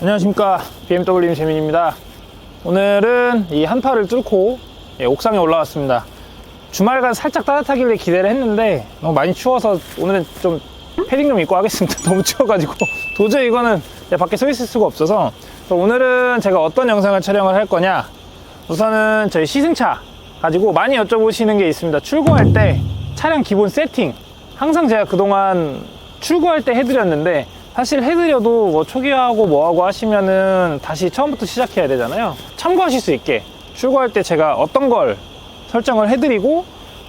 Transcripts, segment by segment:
안녕하십니까. BMW 재민입니다. 오늘은 이 한파를 뚫고 예, 옥상에 올라왔습니다. 주말간 살짝 따뜻하길래 기대를 했는데 너무 많이 추워서 오늘은 좀 패딩 좀 입고 하겠습니다. 너무 추워가지고. 도저히 이거는 예, 밖에 서 있을 수가 없어서 오늘은 제가 어떤 영상을 촬영을 할 거냐. 우선은 저희 시승차 가지고 많이 여쭤보시는 게 있습니다. 출고할 때 차량 기본 세팅. 항상 제가 그동안 출고할 때 해드렸는데 사실 해드려도 뭐 초기화하고 뭐하고 하시면은 다시 처음부터 시작해야 되잖아요. 참고하실 수 있게 출고할 때 제가 어떤 걸 설정을 해드리고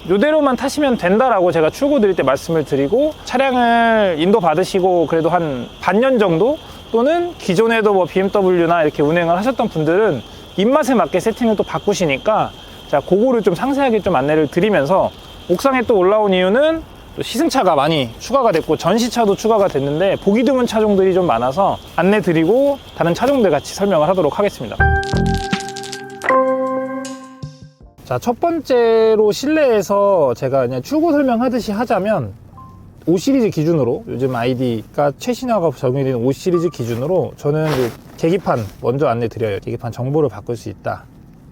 요대로만 타시면 된다라고 제가 출고 드릴 때 말씀을 드리고 차량을 인도 받으시고 그래도 한 반년 정도 또는 기존에도 뭐 BMW나 이렇게 운행을 하셨던 분들은 입맛에 맞게 세팅을 또 바꾸시니까 자 그거를 좀 상세하게 좀 안내를 드리면서 옥상에 또 올라온 이유는 또 시승차가 많이 추가가 됐고 전시차도 추가가 됐는데 보기 드문 차종들이 좀 많아서 안내 드리고 다른 차종들 같이 설명을 하도록 하겠습니다. 자, 첫 번째로 실내에서 제가 그냥 출고 설명하듯이 하자면 5 시리즈 기준으로 요즘 아이디가 최신화가 되는 5 시리즈 기준으로 저는 그 계기판 먼저 안내 드려요. 계기판 정보를 바꿀 수 있다.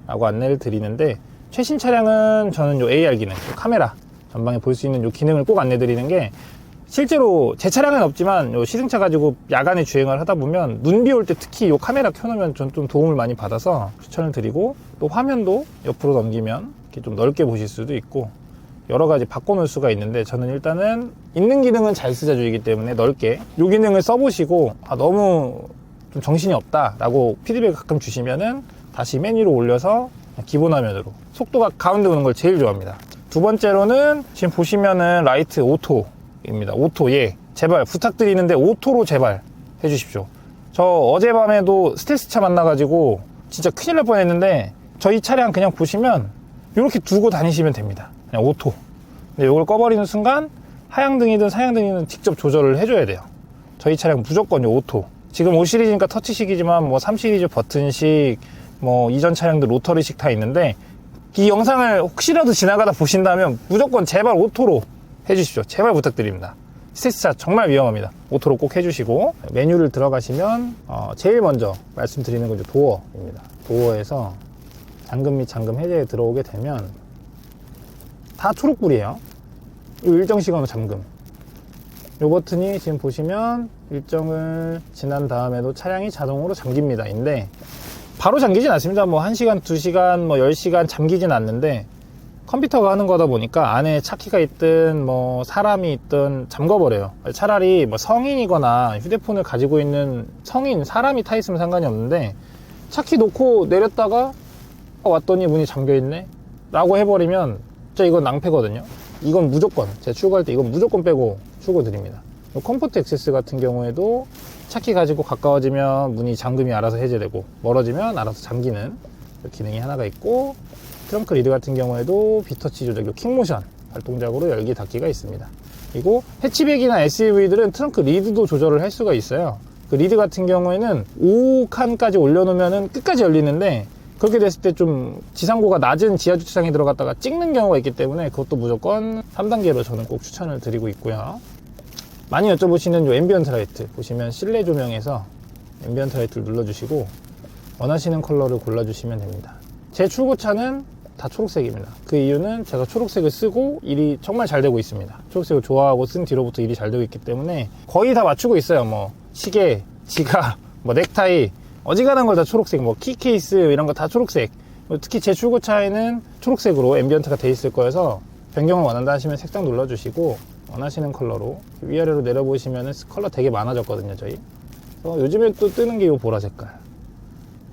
라고 안내를 드리는데 최신 차량은 저는 요 AR 기능, 요 카메라 전방에 볼 수 있는 요 기능을 꼭 안내 드리는 게 실제로 제 차량은 없지만 요 시승차 가지고 야간에 주행을 하다 보면 눈 비 올 때 특히 요 카메라 켜놓으면 전 좀 도움을 많이 받아서 추천을 드리고 또 화면도 옆으로 넘기면 이렇게 좀 넓게 보실 수도 있고 여러 가지 바꿔놓을 수가 있는데 저는 일단은 있는 기능은 잘 쓰자주의기 때문에 넓게 요 기능을 써보시고 아, 너무 좀 정신이 없다 라고 피드백 가끔 주시면은 다시 메뉴로 올려서 기본 화면으로 속도가 가운데 오는 걸 제일 좋아합니다 두 번째로는 지금 보시면은 라이트 오토입니다. 오토 예 제발 부탁드리는데 오토로 제발 해주십시오. 저 어젯밤에도 스텔스차 만나가지고 진짜 큰일 날 뻔했는데 저희 차량 그냥 보시면 이렇게 두고 다니시면 됩니다. 그냥 오토. 근데 이걸 꺼버리는 순간 하향등이든 사향등이든 직접 조절을 해줘야 돼요. 저희 차량 무조건 요 오토. 지금 5 시리즈니까 터치식이지만 뭐 3 시리즈 버튼식 뭐 이전 차량들 로터리식 다 있는데 이 영상을 혹시라도 지나가다 보신다면 무조건 제발 오토로 해주십시오. 제발 부탁드립니다. 스테이스차 정말 위험합니다. 오토로 꼭 해주시고 메뉴를 들어가시면 어, 제일 먼저 말씀드리는 건 도어입니다. 도어에서 잠금 및 잠금 해제에 들어오게 되면 다 초록불이에요. 이 일정 시간으로 잠금. 이 버튼이 지금 보시면 일정을 지난 다음에도 차량이 자동으로 잠깁니다. 인데 바로 잠기진 않습니다. 뭐 1시간 2시간 뭐 10시간 잠기진 않는데 컴퓨터가 하는 거다 보니까 안에 차키가 있든 뭐 사람이 있든 잠궈버려요. 차라리 뭐 성인이거나 휴대폰을 가지고 있는 성인 사람이 타 있으면 상관이 없는데 차키 놓고 내렸다가 어, 왔더니 문이 잠겨 있네? 라고 해버리면 진짜 이건 낭패거든요. 이건 무조건 제가 출고할 때 이건 무조건 빼고 출고 드립니다 컴포트 액세스 같은 경우에도 차키 가지고 가까워지면 문이 잠금이 알아서 해제되고 멀어지면 알아서 잠기는 기능이 하나가 있고 트렁크 리드 같은 경우에도 비터치 조절, 킥모션 발동작으로 열기 닫기가 있습니다. 그리고 해치백이나 SUV들은 트렁크 리드도 조절을 할 수가 있어요. 그 리드 같은 경우에는 5칸까지 올려놓으면 끝까지 열리는데 그렇게 됐을 때 좀 지상고가 낮은 지하 주차장에 들어갔다가 찍는 경우가 있기 때문에 그것도 무조건 3단계로 저는 꼭 추천을 드리고 있고요. 많이 여쭤보시는 요 앰비언트 라이트 보시면 실내 조명에서 앰비언트 라이트를 눌러주시고 원하시는 컬러를 골라주시면 됩니다. 제 출고차는 다 초록색입니다. 그 이유는 제가 초록색을 쓰고 일이 정말 잘 되고 있습니다. 초록색을 좋아하고 쓴 뒤로부터 일이 잘 되고 있기 때문에 거의 다 맞추고 있어요. 뭐 시계, 지갑, 뭐 넥타이 어지간한 걸 다 초록색, 뭐 키케이스 이런 거 다 초록색. 특히 제 출고차에는 초록색으로 앰비언트가 돼 있을 거여서 변경을 원한다 하시면 색상 눌러주시고 원하시는 컬러로 위아래로 내려보시면 컬러 되게 많아졌거든요 저희. 요즘에 또 뜨는 게 이 보라 색깔.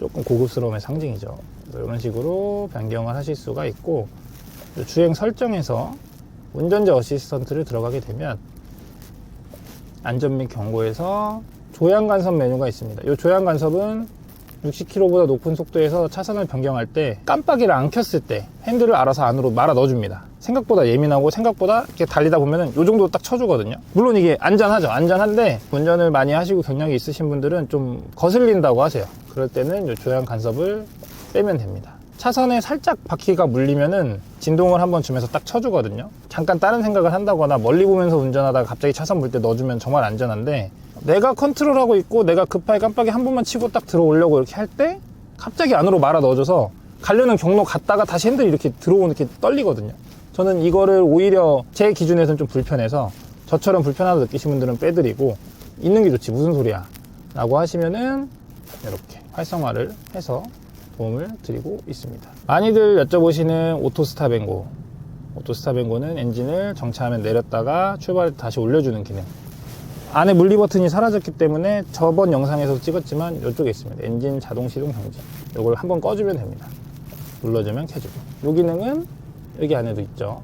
조금 고급스러움의 상징이죠. 이런 식으로 변경을 하실 수가 있고 주행 설정에서 운전자 어시스턴트를 들어가게 되면 안전 및 경고에서 조향 간섭 메뉴가 있습니다. 이 조향 간섭은 60km보다 높은 속도에서 차선을 변경할 때 깜빡이를 안 켰을 때 핸들을 알아서 안으로 말아 넣어줍니다. 생각보다 예민하고 생각보다 이렇게 달리다 보면은 요 정도 딱 쳐주거든요. 물론 이게 안전하죠. 안전한데 운전을 많이 하시고 경력이 있으신 분들은 좀 거슬린다고 하세요. 그럴 때는 요 조향 간섭을 빼면 됩니다. 차선에 살짝 바퀴가 물리면은 진동을 한번 주면서 딱 쳐주거든요. 잠깐 다른 생각을 한다거나 멀리 보면서 운전하다가 갑자기 차선 물때 넣어주면 정말 안전한데 내가 컨트롤하고 있고 내가 급하게 깜빡이 한 번만 치고 딱 들어오려고 이렇게 할 때 갑자기 안으로 말아 넣어줘서 가려는 경로 갔다가 다시 핸들이 이렇게 들어오는 이렇게 떨리거든요. 저는 이거를 오히려 제 기준에서는 좀 불편해서 저처럼 불편하다 느끼신 분들은 빼드리고 있는 게 좋지 무슨 소리야 라고 하시면은 이렇게 활성화를 해서 도움을 드리고 있습니다. 많이들 여쭤보시는 오토스탑앤고 오토스탑앤고는 엔진을 정차하면 내렸다가 출발 다시 올려주는 기능 안에 물리 버튼이 사라졌기 때문에 저번 영상에서 찍었지만 이쪽에 있습니다. 엔진 자동 시동 정지. 이걸 한번 꺼주면 됩니다. 눌러주면 켜지고. 이 기능은 여기 안에도 있죠.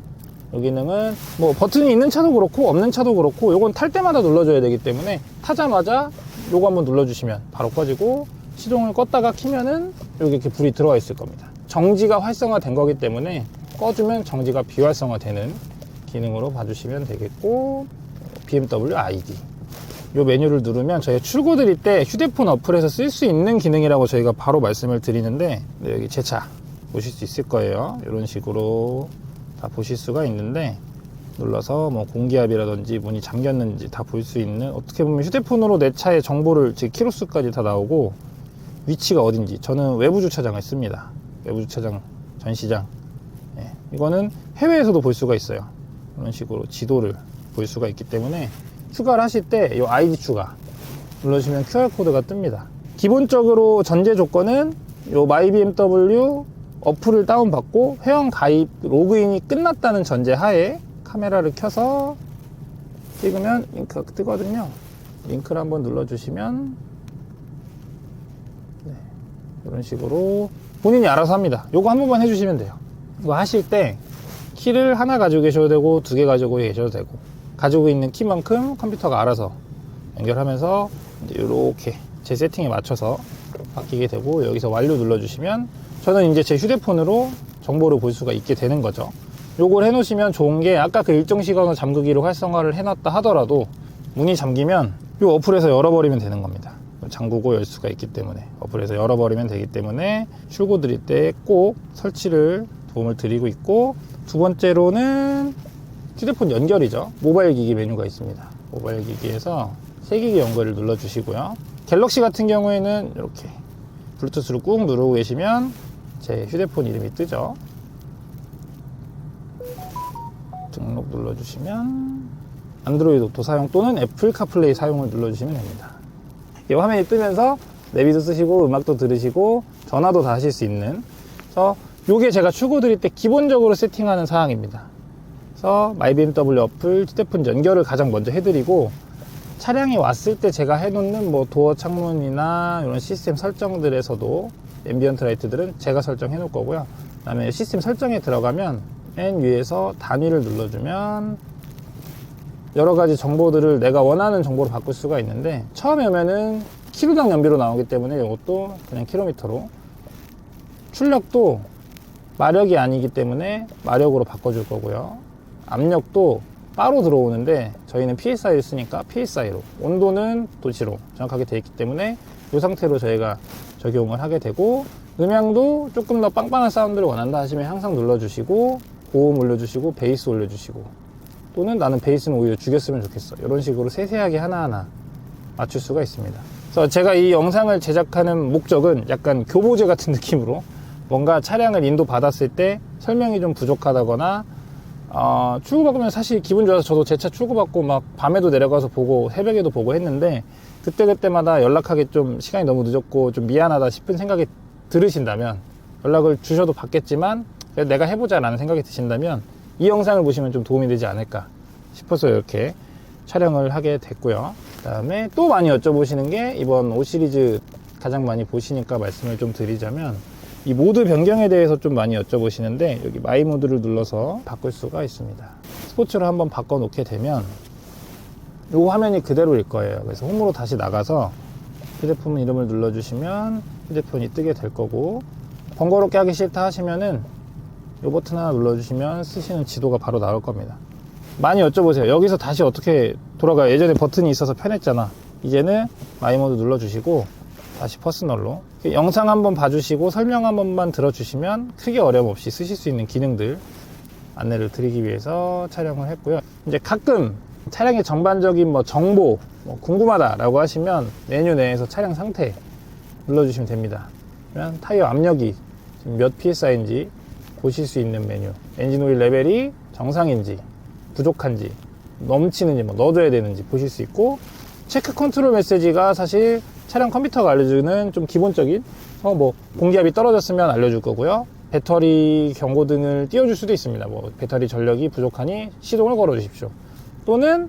이 기능은 뭐 버튼이 있는 차도 그렇고 없는 차도 그렇고 이건 탈 때마다 눌러줘야 되기 때문에 타자마자 요거 한번 눌러주시면 바로 꺼지고 시동을 껐다가 키면은 여기 이렇게 불이 들어와 있을 겁니다. 정지가 활성화된 거기 때문에 꺼주면 정지가 비활성화되는 기능으로 봐주시면 되겠고 BMW ID 이 메뉴를 누르면 저희 출고 드릴 때 휴대폰 어플에서 쓸 수 있는 기능이라고 저희가 바로 말씀을 드리는데 네, 여기 제 차 보실 수 있을 거예요. 이런 식으로 다 보실 수가 있는데 눌러서 뭐 공기압이라든지 문이 잠겼는지 다 볼 수 있는 어떻게 보면 휴대폰으로 내 차의 정보를 제 키로수까지 다 나오고 위치가 어딘지 저는 외부 주차장을 씁니다. 외부 주차장 전시장. 예, 이거는 해외에서도 볼 수가 있어요. 이런 식으로 지도를 볼 수가 있기 때문에 추가를 하실 때 이 아이디 추가 눌러주시면 QR코드가 뜹니다. 기본적으로 전제 조건은 이 마이BMW 어플을 다운받고 회원 가입 로그인이 끝났다는 전제 하에 카메라를 켜서 찍으면 링크가 뜨거든요. 링크를 한번 눌러주시면 네, 이런 식으로 본인이 알아서 합니다. 요거 한 번만 해주시면 돼요. 이거 하실 때 키를 하나 가지고 계셔도 되고 두 개 가지고 계셔도 되고 가지고 있는 키만큼 컴퓨터가 알아서 연결하면서 이렇게 제 세팅에 맞춰서 바뀌게 되고 여기서 완료 눌러주시면 저는 이제 제 휴대폰으로 정보를 볼 수가 있게 되는 거죠. 요걸 해놓으시면 좋은 게 아까 그 일정 시간으로 잠그기로 활성화를 해놨다 하더라도 문이 잠기면 이 어플에서 열어버리면 되는 겁니다. 잠그고 열 수가 있기 때문에 어플에서 열어버리면 되기 때문에 출고 드릴 때 꼭 설치를 도움을 드리고 있고 두 번째로는 휴대폰 연결이죠. 모바일 기기 메뉴가 있습니다. 모바일 기기에서 세 기기 연결을 눌러 주시고요. 갤럭시 같은 경우에는 이렇게 블루투스로 꾹 누르고 계시면 제 휴대폰 이름이 뜨죠. 등록 눌러주시면 안드로이드 오토 사용 또는 애플 카플레이 사용을 눌러주시면 됩니다. 이 화면이 뜨면서 내비도 쓰시고 음악도 들으시고 전화도 다 하실 수 있는 그래서 이게 제가 출고 드릴 때 기본적으로 세팅하는 사항입니다. 그래서 마이BMW 어플 휴대폰 연결을 가장 먼저 해드리고 차량이 왔을 때 제가 해놓는 뭐 도어 창문이나 이런 시스템 설정들에서도 앰비언트 라이트들은 제가 설정해 놓을 거고요. 그 다음에 시스템 설정에 들어가면 맨 위에서 단위를 눌러주면 여러 가지 정보들을 내가 원하는 정보로 바꿀 수가 있는데 처음에 오면은 키로당 연비로 나오기 때문에 이것도 그냥 킬로미터로 출력도 마력이 아니기 때문에 마력으로 바꿔줄 거고요. 압력도 바로 들어오는데 저희는 PSI를 쓰니까 PSI로 온도는 도시로 정확하게 되어 있기 때문에 이 상태로 저희가 적용을 하게 되고 음향도 조금 더 빵빵한 사운드를 원한다 하시면 항상 눌러주시고 고음 올려주시고 베이스 올려주시고 또는 나는 베이스는 오히려 죽였으면 좋겠어. 이런 식으로 세세하게 하나하나 맞출 수가 있습니다. 그래서 제가 이 영상을 제작하는 목적은 약간 교보제 같은 느낌으로 뭔가 차량을 인도 받았을 때 설명이 좀 부족하다거나 어, 출고받으면 사실 기분 좋아서 저도 제 차 출고받고 막 밤에도 내려가서 보고 새벽에도 보고 했는데 그때그때마다 연락하기 좀 시간이 너무 늦었고 좀 미안하다 싶은 생각이 들으신다면 연락을 주셔도 받겠지만 내가 해보자 라는 생각이 드신다면 이 영상을 보시면 좀 도움이 되지 않을까 싶어서 이렇게 촬영을 하게 됐고요. 그 다음에 또 많이 여쭤보시는 게 이번 5 시리즈 가장 많이 보시니까 말씀을 좀 드리자면 이 모드 변경에 대해서 좀 많이 여쭤보시는데 여기 마이 모드를 눌러서 바꿀 수가 있습니다. 스포츠로 한번 바꿔 놓게 되면 이 화면이 그대로일 거예요. 그래서 홈으로 다시 나가서 휴대폰 이름을 눌러주시면 휴대폰이 뜨게 될 거고 번거롭게 하기 싫다 하시면은 이 버튼 하나 눌러주시면 쓰시는 지도가 바로 나올 겁니다. 많이 여쭤보세요. 여기서 다시 어떻게 돌아가요? 예전에 버튼이 있어서 편했잖아. 이제는 마이 모드 눌러주시고 다시 퍼스널로 영상 한번 봐주시고 설명 한 번만 들어주시면 크게 어려움 없이 쓰실 수 있는 기능들 안내를 드리기 위해서 촬영을 했고요. 이제 가끔 차량의 전반적인 뭐 정보 뭐 궁금하다라고 하시면 메뉴 내에서 차량 상태 눌러주시면 됩니다. 그러면 타이어 압력이 지금 몇 psi인지 보실 수 있는 메뉴. 엔진 오일 레벨이 정상인지 부족한지 넘치는지 뭐 넣어줘야 되는지 보실 수 있고 체크 컨트롤 메시지가 사실 차량 컴퓨터가 알려주는 좀 기본적인 어, 뭐 공기압이 떨어졌으면 알려줄 거고요. 배터리 경고등을 띄워줄 수도 있습니다. 뭐 배터리 전력이 부족하니 시동을 걸어 주십시오. 또는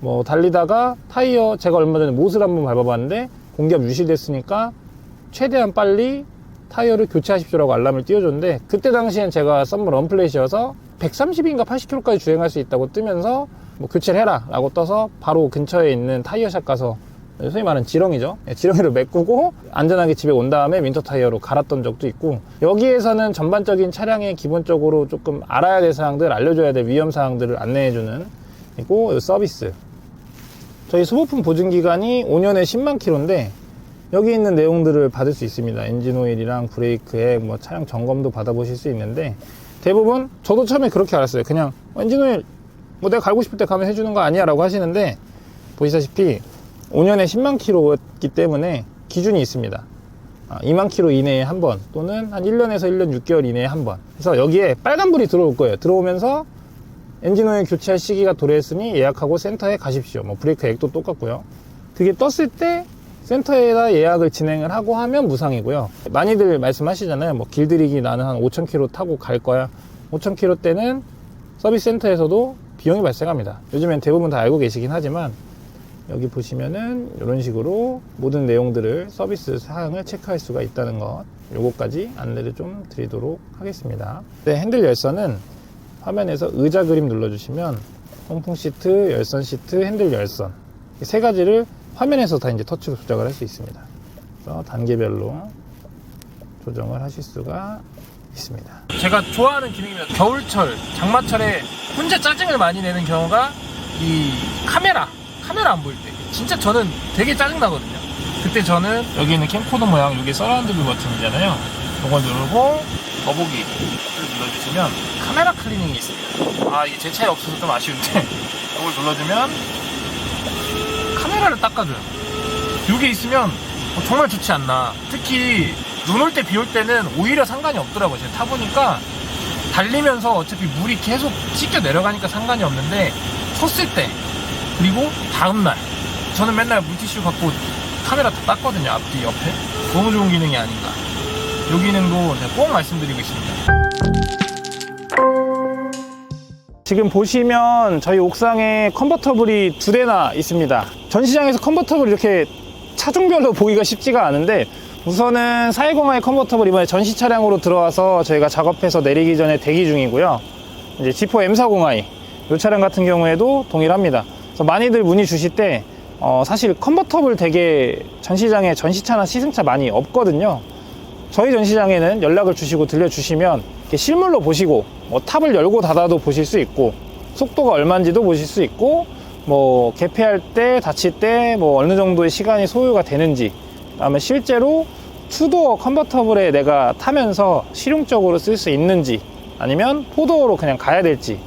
뭐 달리다가 타이어 제가 얼마 전에 못을 한번 밟아봤는데 공기압 유실됐으니까 최대한 빨리 타이어를 교체하십시오라고 알람을 띄워줬는데 그때 당시엔 제가 썸머 런플렛이어서 130인가 80km까지 주행할 수 있다고 뜨면서 뭐 교체를 해라 라고 떠서 바로 근처에 있는 타이어샵 가서 소위 말하는 지렁이죠. 예, 지렁이를 메꾸고 안전하게 집에 온 다음에 윈터 타이어로 갈았던 적도 있고 여기에서는 전반적인 차량에 기본적으로 조금 알아야 될 사항들 알려줘야 될 위험 사항들을 안내해주는 그리고 서비스 저희 소모품 보증 기간이 5년에 10만 킬로인데 여기 있는 내용들을 받을 수 있습니다. 엔진 오일이랑 브레이크액, 뭐 차량 점검도 받아보실 수 있는데 대부분 저도 처음에 그렇게 알았어요. 그냥 어, 엔진 오일 뭐 내가 갈고 싶을 때 가면 해주는 거 아니야 라고 하시는데 보시다시피 5년에 10만 킬로였기 때문에 기준이 있습니다. 아, 2만 킬로 이내에 한 번 또는 한 1년에서 1년 6개월 이내에 한 번. 그래서 여기에 빨간불이 들어올 거예요. 들어오면서 엔진 오일 교체할 시기가 도래했으니 예약하고 센터에 가십시오. 뭐 브레이크 액도 똑같고요. 그게 떴을 때 센터에다 예약을 진행을 하고 하면 무상이고요. 많이들 말씀하시잖아요. 뭐 길들이기 나는 한 5,000km 타고 갈 거야. 5,000km 때는 서비스 센터에서도 비용이 발생합니다. 요즘엔 대부분 다 알고 계시긴 하지만 여기 보시면은 이런 식으로 모든 내용들을 서비스 사항을 체크할 수가 있다는 것 요거까지 안내를 좀 드리도록 하겠습니다. 네, 핸들 열선은 화면에서 의자 그림 눌러주시면 통풍 시트, 열선 시트, 핸들 열선 이세 가지를 화면에서 다 이제 터치로 조작을 할 수 있습니다. 그래서 단계별로 조정을 하실 수가 있습니다. 제가 좋아하는 기능이면 겨울철, 장마철에 혼자 짜증을 많이 내는 경우가 이 카메라, 카메라 안 보일 때 진짜 저는 되게 짜증 나거든요. 그때 저는 여기 있는 캠코더 모양 이게 서라운드 뷰 버튼이잖아요. 이걸 누르고 더보기를 눌러주시면 카메라 클리닝이 있습니다. 아 이게 제 차에 없어서 좀 아쉬운데 이걸 눌러주면 카메라를 닦아줘요. 이게 있으면 어, 정말 좋지 않나. 특히 눈 올 때 비 올 때는 오히려 상관이 없더라고요. 제가 타보니까 달리면서 어차피 물이 계속 씻겨 내려가니까 상관이 없는데 섰을 때 그리고 다음날 저는 맨날 물티슈 갖고 카메라 다 닦거든요. 앞뒤 옆에. 너무 좋은 기능이 아닌가. 이 기능도 제가 꼭 말씀드리고 있습니다. 지금 보시면 저희 옥상에 컨버터블이 두 대나 있습니다. 전시장에서 컨버터블 이렇게 차종별로 보기가 쉽지가 않은데 우선은 420i 컨버터블 이번에 전시 차량으로 들어와서 저희가 작업해서 내리기 전에 대기 중이고요. 이제 G4 M40i 이 차량 같은 경우에도 동일합니다. 그래서 많이들 문의 주실 때 어, 사실 컨버터블 되게 전시장에 전시차나 시승차 많이 없거든요. 저희 전시장에는 연락을 주시고 들려주시면 실물로 보시고 뭐 탑을 열고 닫아도 보실 수 있고 속도가 얼마인지도 보실 수 있고 뭐 개폐할 때 닫힐 때뭐 어느 정도의 시간이 소요가 되는지 그다음에 실제로 투도어 컨버터블에 내가 타면서 실용적으로 쓸 수 있는지 아니면 포도어로 그냥 가야 될지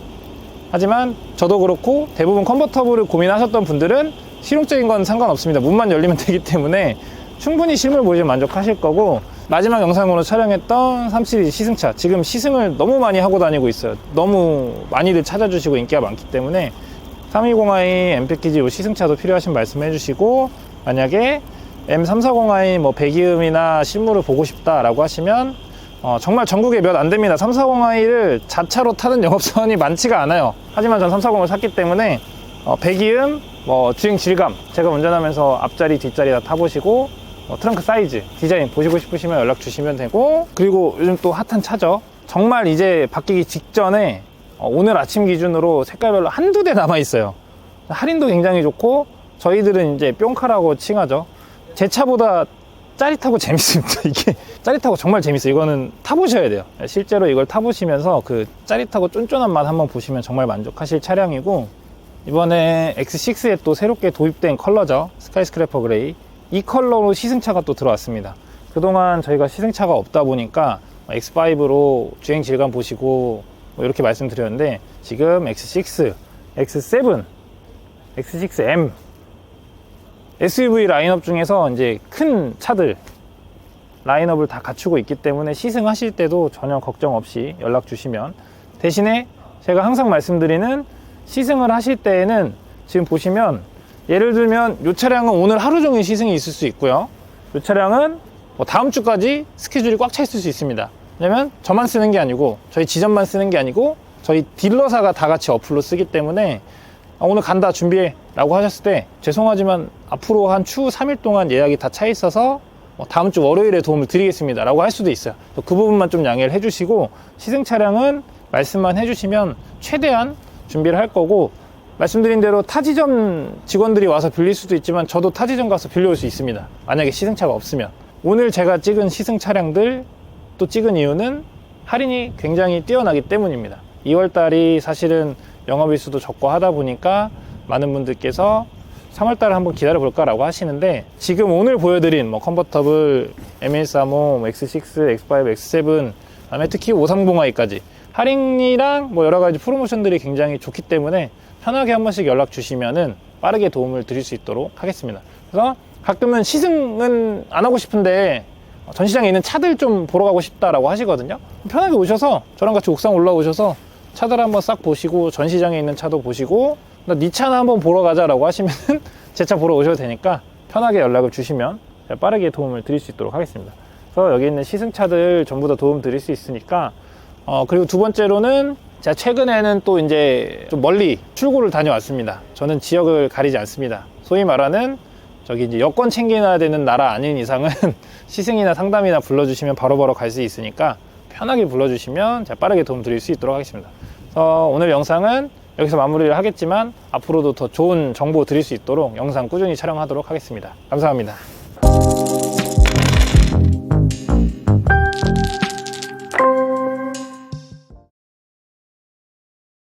하지만 저도 그렇고 대부분 컨버터블을 고민하셨던 분들은 실용적인 건 상관없습니다. 문만 열리면 되기 때문에 충분히 실물 보시면 만족하실 거고 마지막 영상으로 촬영했던 3시리즈 시승차 지금 시승을 너무 많이 하고 다니고 있어요. 너무 많이들 찾아주시고 인기가 많기 때문에 320i M 패키지 이 시승차도 필요하신 말씀 해 주시고 만약에 M340i 뭐 배기음이나 실물을 보고 싶다라고 하시면 어, 정말 전국에 몇 안 됩니다. 340i를 자차로 타는 영업사원이 많지가 않아요. 하지만 전 340을 샀기 때문에 어, 배기음, 뭐 주행 질감 제가 운전하면서 앞자리 뒷자리 다 타보시고 어, 트렁크 사이즈 디자인 보시고 싶으시면 연락 주시면 되고 그리고 요즘 또 핫한 차죠. 정말 이제 바뀌기 직전에 어, 오늘 아침 기준으로 색깔별로 한두 대 남아 있어요. 할인도 굉장히 좋고 저희들은 이제 뿅카라고 칭하죠. 제 차보다 짜릿하고 재밌습니다. 이게 짜릿하고 정말 재밌어요. 이거는 타보셔야 돼요. 실제로 이걸 타보시면서 그 짜릿하고 쫀쫀한 맛 한번 보시면 정말 만족하실 차량이고 이번에 X6에 또 새롭게 도입된 컬러죠. 스카이스크래퍼 그레이. 이 컬러로 시승차가 또 들어왔습니다. 그동안 저희가 시승차가 없다 보니까 X5로 주행 질감 보시고 뭐 이렇게 말씀드렸는데 지금 X6, X7 X6M SUV 라인업 중에서 이제 큰 차들 라인업을 다 갖추고 있기 때문에 시승하실 때도 전혀 걱정 없이 연락 주시면 대신에 제가 항상 말씀드리는 시승을 하실 때에는 지금 보시면 예를 들면 이 차량은 오늘 하루 종일 시승이 있을 수 있고요. 이 차량은 뭐 다음 주까지 스케줄이 꽉 차 있을 수 있습니다. 왜냐면 저만 쓰는 게 아니고 저희 지점만 쓰는 게 아니고 저희 딜러사가 다 같이 어플로 쓰기 때문에 아, 오늘 간다 준비해 라고 하셨을 때 죄송하지만 앞으로 한 추후 3일 동안 예약이 다 차 있어서 뭐 다음 주 월요일에 도움을 드리겠습니다 라고 할 수도 있어요. 그 부분만 좀 양해를 해주시고 시승 차량은 말씀만 해주시면 최대한 준비를 할 거고 말씀드린 대로 타지점 직원들이 와서 빌릴 수도 있지만 저도 타지점 가서 빌려올 수 있습니다. 만약에 시승차가 없으면. 오늘 제가 찍은 시승 차량들 또 찍은 이유는 할인이 굉장히 뛰어나기 때문입니다. 2월달이 사실은 영업일수도 적고 하다 보니까 많은 분들께서 3월달에 한번 기다려 볼까 라고 하시는데 지금 오늘 보여드린 뭐 컨버터블 M135, 뭐 X6, X5, X7 그다음에 특히 530i까지 할인이랑 뭐 여러 가지 프로모션들이 굉장히 좋기 때문에 편하게 한 번씩 연락 주시면은 빠르게 도움을 드릴 수 있도록 하겠습니다. 그래서 가끔은 시승은 안 하고 싶은데 전시장에 있는 차들 좀 보러 가고 싶다라고 하시거든요. 편하게 오셔서 저랑 같이 옥상 올라오셔서 차들 한번 싹 보시고 전시장에 있는 차도 보시고 나 네 차나 한번 보러 가자라고 하시면은 제 차 보러 오셔도 되니까 편하게 연락을 주시면 빠르게 도움을 드릴 수 있도록 하겠습니다. 그래서 여기 있는 시승차들 전부 다 도움 드릴 수 있으니까 어 그리고 두 번째로는 제가 최근에는 또 이제 좀 멀리 출고를 다녀왔습니다. 저는 지역을 가리지 않습니다. 소위 말하는 저기 이제 여권 챙겨놔야 되는 나라 아닌 이상은 시승이나 상담이나 불러주시면 바로바로 갈 수 있으니까 편하게 불러주시면 제가 빠르게 도움 드릴 수 있도록 하겠습니다. 그래서 오늘 영상은 여기서 마무리를 하겠지만 앞으로도 더 좋은 정보 드릴 수 있도록 영상 꾸준히 촬영하도록 하겠습니다. 감사합니다.